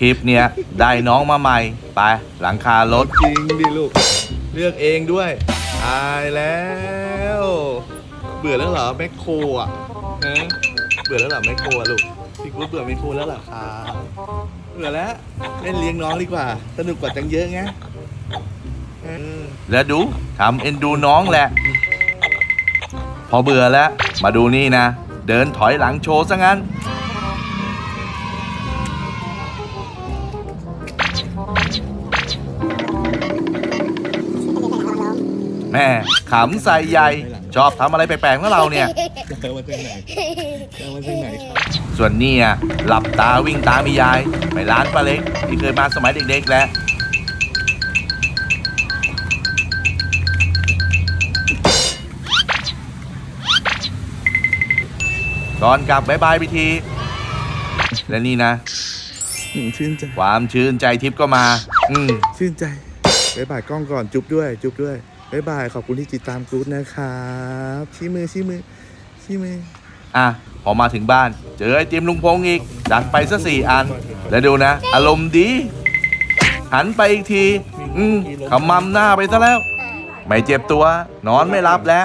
คลิปเนี้ยได้น้องมาใหม่ ไปหลังคารถจริงดิลูก เลือกเองด้วย ตายแล้ว เบื่อแล้วเหรอแมคโครอะฮะเบื่อแล้วเหรอแมคโครอะลูกพี่กู๊ดเบื่อแมคโครแล้วเหรอครับเบื่อแล้วเล่นเลี้ยงน้องดีกว่า สนุกกว่าจังเยอะไงเออแล้วดูทำเอ็นดูน้องแหละ พอเบื่อแล้ว มาดูนี่นะ เดินถอยหลังโชว์ซะงั้น แม่ขำใส่ใหญ่ ชอบทำอะไรแปลกๆของเราเนี่ย เจอมาจากไหนเจอมาจากไหนครับส่วนนี่อะหลับตาวิ่งตามมียาย ไปร้านป้าเล็ก ที่เคยมาสมัยเด็กๆแล้วก่อนกลับบายบายพิธีและนี่นะ อืมชื่นใจ ความชื่นใจทิพย์ก็มา อืม ชื่นใจบายบายกล้องก่อนจุ๊บด้วย จุ๊บด้วย บายบาย ขอบคุณที่ติดตามกู๊ดนะครับชี้มือชี้มือชี้มือ อะ พอมาถึงบ้าน เจอไอติมลุงพงอีกจัดไปซะสี่อัน แล้วดูนะ อารมณ์ดี หันไปอีกที อืมขมำหน้าไปซะแล้ว ไม่เจ็บตัว นอนไม่รับแล้ว